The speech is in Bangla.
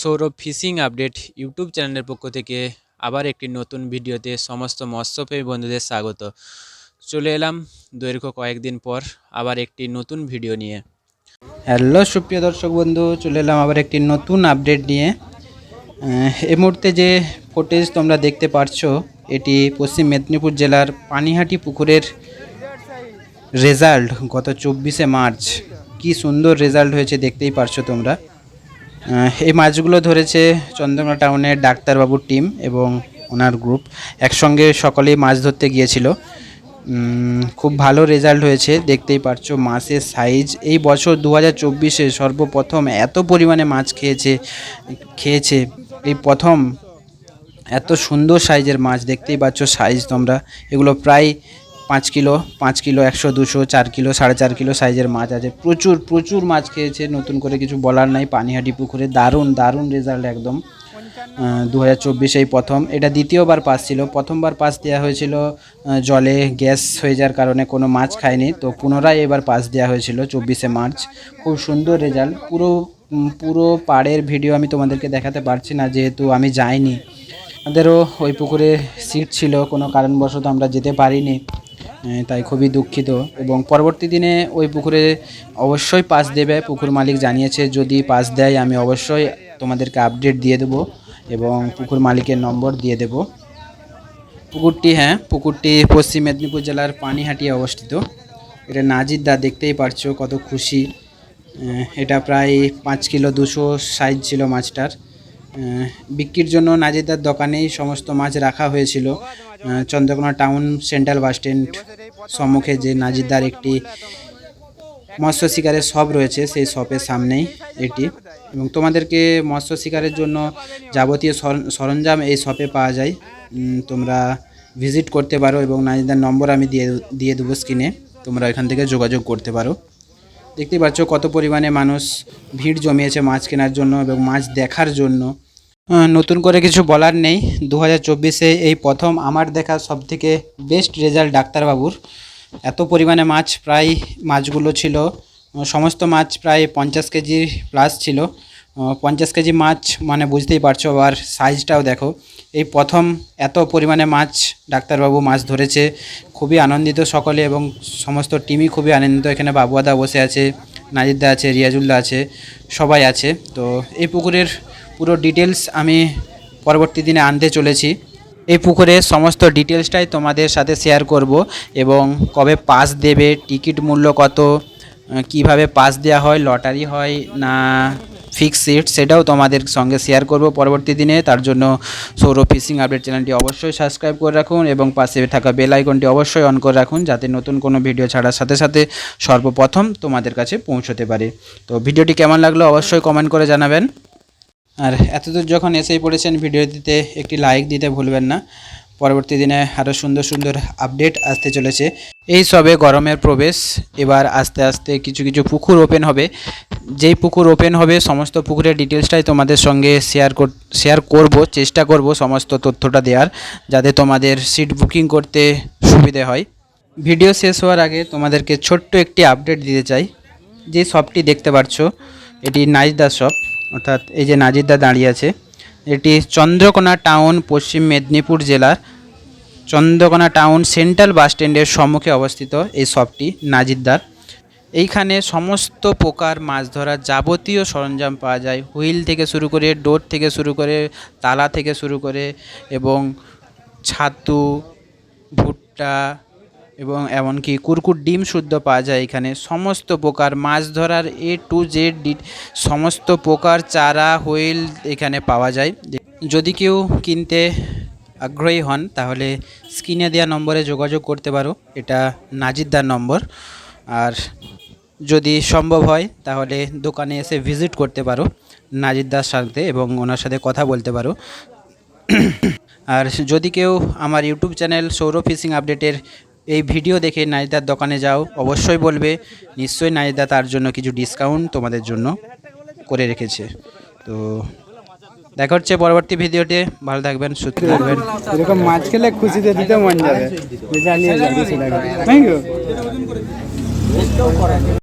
সৌরভ ফিশিং আপডেট ইউটিউব চ্যানেলের পক্ষ থেকে আবার একটি নতুন ভিডিওতে সমস্ত মৎস্যপ্রেমী বন্ধুদের স্বাগত। চলে এলাম দৈর্ঘ্য কয়েকদিন পর আবার একটি নতুন ভিডিও নিয়ে। হ্যালো, সুপ্রিয় দর্শক বন্ধু, চলে এলাম আবার একটি নতুন আপডেট নিয়ে। এ মুহূর্তে যে ফুটেজ তোমরা দেখতে পারছ, এটি পশ্চিম মেদিনীপুর জেলার পানিহাটি পুকুরের রেজাল্ট গত চব্বিশে মার্চ। কি সুন্দর রেজাল্ট হয়েছে দেখতেই পারছ তোমরা। এই মাছগুলো ধরেছে চন্দ্রকোনা টাউনের ডাক্তারবাবুর টিম এবং ওনার গ্রুপ। একসঙ্গে সকলেই মাছ ধরতে গিয়েছিল। খুব ভালো রেজাল্ট হয়েছে, দেখতেই পারছ মাছের সাইজ। এই বছর দু হাজার চব্বিশে সর্বপ্রথম এত পরিমাণে মাছ খেয়েছে খেয়েছে। এই প্রথম এত সুন্দর সাইজের মাছ, দেখতেই পাচ্ছ সাইজ তোমরা। এগুলো প্রায় পাঁচ কিলো পাঁচ কিলো, একশো, দুশো, চার কিলো, সাড়ে চার কিলো সাইজের মাছ আছে। প্রচুর প্রচুর মাছ খেয়েছে, নতুন করে কিছু বলার নাই। পানিহাটি পুকুরে দারুণ দারুণ রেজাল্ট একদম। দু হাজার চব্বিশে এই প্রথম। এটা দ্বিতীয়বার পাস ছিল। প্রথমবার পাস দেওয়া হয়েছিল জলে গ্যাস হয়ে যাওয়ার কারণে কোনো মাছ খায়নি। তো পুনরায় এবার পাস দেওয়া হয়েছিল চব্বিশে মার্চ। খুব সুন্দর রেজাল্ট পুরো পুরো পাড়ের ভিডিও আমি তোমাদেরকে দেখাতে পারছি না, যেহেতু আমি যাইনি। আমাদেরও ওই পুকুরে সিট ছিল, কোনো কারণবশত আমরা যেতে পারিনি। তাই খুবই দুঃখিত এবং পরবর্তী দিনে ওই পুকুরে অবশ্যই পাস দেবে, পুকুর মালিক জানিয়েছে, যদি পাস দেয় আমি অবশ্যই তোমাদেরকে আপডেট দিয়ে দেবো এবং পুকুর মালিকের নম্বর দিয়ে দেবো। পুকুরটি হ্যাঁ পুকুরটি পশ্চিম মেদিনীপুর জেলার পানিহাটি অবস্থিত। এটা নাজিরদা, দেখতেই পারছ কত খুশি। এটা প্রায় পাঁচ কিলো দুশো সাইজ ছিল মাছটার। বিক্রির জন্য নাজিরদার দোকানেই সমস্ত মাছ রাখা হয়েছিল। Chandrakona town central bus stand সম্মুখে যে নাজিরদার একটি মৎস্য শিকারের শপ রয়েছে, সেই শপের সামনেই এটি। এবং তোমাদেরকে মৎস্য শিকারের জন্য যাবতীয় সরঞ্জাম এই শপে পাওয়া যায়। তোমরা ভিজিট করতে পারো এবং নাজিদার নম্বর আমি দিয়ে দিয়ে দেবো স্ক্রিনে। তোমরা এখান থেকে যোগাযোগ করতে পারো। দেখতেই পাচ্ছ কত পরিমাণে মানুষ ভিড় জমিয়েছে মাছ কেনার জন্য এবং মাছ দেখার জন্য। নতুন করে কিছু বলার নেই। দু হাজার চব্বিশে এই প্রথম আমার দেখা সবথেকে বেস্ট রেজাল্ট ডাক্তারবাবুর। এত পরিমাণে মাছ প্রায় মাছগুলো ছিল। সমস্ত মাছ প্রায় পঞ্চাশ কেজি প্লাস ছিল। পঞ্চাশ কেজি মাছ মানে বুঝতেই পারছ আর সাইজটাও দেখো। এই প্রথম এত পরিমাণে মাছ ডাক্তারবাবু মাছ ধরেছে। খুবই আনন্দিত সকলে এবং সমস্ত টিমই খুবই আনন্দিত। এখানে বাবুয়াদা বসে আছে নাজিদদা আছে, রিয়াজুল্লাহ আছে, সবাই আছে। তো এই পুকুরের পুরো ডিটেলস আমি পরবর্তী দিনে আনতে চলেছি। এই পুকুরের সমস্ত ডিটেলসটাই তোমাদের সাথে শেয়ার করব এবং কবে পাস দেবে টিকিট মূল্য কত কীভাবে পাস দেওয়া হয় লটারি হয় না ফিক্স সিট সেটাও তোমাদের সঙ্গে শেয়ার করব পরবর্তী দিনে। তার জন্য সৌর ফিশিং আপডেট চ্যানেলটি অবশ্যই সাবস্ক্রাইব করে রাখুন এবং পাশে থাকা বেল আইকনটি অবশ্যই অন করে রাখুন যাতে নতুন কোনো ভিডিও ছাড়ার সাথে সাথে সর্বপ্রথম তোমাদের কাছে পৌঁছতে পারে। তো ভিডিওটি কেমন লাগল অবশ্যই কমেন্ট করে জানাবেন। আর এতদূর যখন এসেই পড়েছেন ভিডিওটিতে একটি লাইক দিতে ভুলবেন না। পরবর্তী দিনে আরও সুন্দর সুন্দর আপডেট আসতে চলেছে। এই সবে গরমের প্রবেশ, এবার আস্তে আস্তে কিছু কিছু পুকুর ওপেন হবে। যেই পুকুর ওপেন হবে, সমস্ত পুকুরের ডিটেলসটাই তোমাদের সঙ্গে শেয়ার কর শেয়ার করব, চেষ্টা করব সমস্ত তথ্যটা দেওয়ার, যাতে তোমাদের সিট বুকিং করতে সুবিধে হয়। ভিডিও শেষ হওয়ার আগে তোমাদেরকে ছোট্ট একটি আপডেট দিতে চাই। যে শপটি দেখতে পাচ্ছ এটি নাইজদা শপ অর্থাৎ এই যে নাজিদদা দাঁড়িয়ে আছে, এটি চন্দ্রকোনা টাউন, পশ্চিম মেদিনীপুর জেলার চন্দ্রকোনা টাউন সেন্ট্রাল বাস স্ট্যান্ডের সম্মুখে অবস্থিত এই শপটি নাজিদদার এইখানে সমস্ত প্রকার মাছ ধরার যাবতীয় সরঞ্জাম পাওয়া যায়। হুইল থেকে শুরু করে ডোর থেকে শুরু করে তালা থেকে শুরু করে এবং ছাতু, ভুট্টা এবং এমনকি কুরকুর ডিম শুদ্ধ পাওয়া যায় এখানে। সমস্ত প্রকার মাছ ধরার এ টু জেড ডি সমস্ত প্রকার চারা হুইল এখানে পাওয়া যায়। যদি কেউ কিনতে আগ্রহী হন, তাহলে স্ক্রিনে দেওয়া নম্বরে যোগাযোগ করতে পারো। এটা নাজিদদার নম্বর। আর যদি সম্ভব হয়, তাহলে দোকানে এসে ভিজিট করতে পারো নাজিদদার সাথে এবং ওনার সাথে কথা বলতে পারো। আর যদি কেউ আমার ইউটিউব চ্যানেল সৌর ফিশিং আপডেটের এই ভিডিও দেখে নাইদার দোকানে যাও অবশ্যই বলবে নিশ্চয়ই নাইদা তার জন্য কিছু ডিসকাউন্ট তোমাদের জন্য করে রেখেছে। তো দেখা হচ্ছে পরবর্তী ভিডিওতে ভালো থাকবেন সুস্থ থাকবেন। এরকম মাছ খেলে খুশিতে দিতে মন যাবে। জানিয়ে যাবে থ্যাংক ইউ